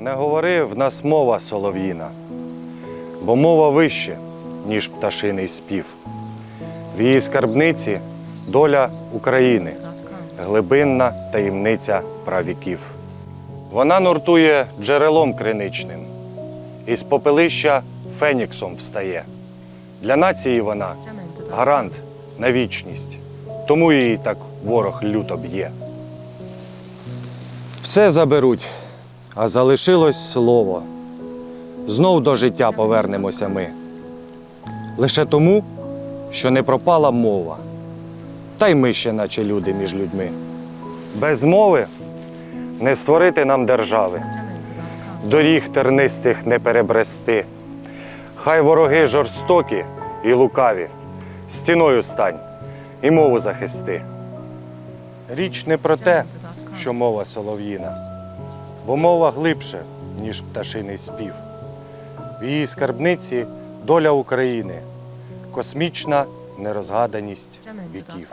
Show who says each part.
Speaker 1: Не говори, в нас мова солов'їна, бо мова вище, ніж пташиний спів. В її скарбниці доля України, глибинна таємниця правіків. Вона нуртує джерелом криничним, із попелища феніксом встає. Для нації вона гарант на вічність, тому її так ворог люто б'є. Все заберуть, а залишилось слово. Знов до життя повернемося ми. Лише тому, що не пропала мова. Та й ми ще, наче люди між людьми. Без мови не створити нам держави, доріг тернистих не перебрести. Хай вороги жорстокі і лукаві, стіною стань і мову захисти. Річ не про те, що мова солов'їна, бо мова глибше, ніж пташиний спів. В її скарбниці доля України, космічна нерозгаданість віків.